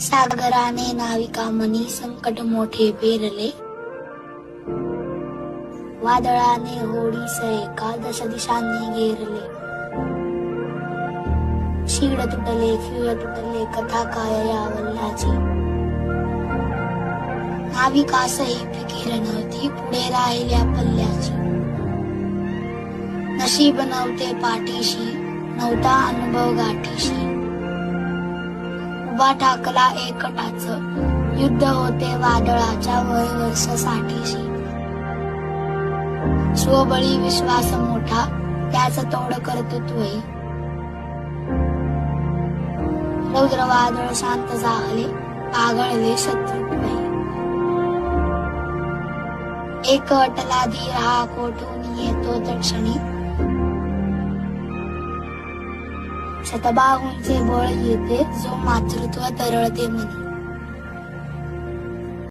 सागराने नाविका मनी संकट मोठे पेरले. वादळाने होडीस एकादश दिशांनी घेरले. शिड तुटले खिळ तुटले कथा काय या वल्ल्याची नाविकासही फिकीर नव्हती पुढे राहिल्या पल्ल्याची. नशीब नव्हते पाठीशी नव्हता अनुभव गाठीशी. उभा ठाकला एकटाच. युद्ध होते वादळाच्या वय साठीशी स्वबळी विश्वास मोठा त्याच तोड कर्तृत्वही रौद्र वादळ शांत झाले पागळले शत्रुत्वही एक अटला धीर हा कोठून येतो दक्षिणी? शतबाहूंचे बळ येते जो मातृत्व तरळते म्हणून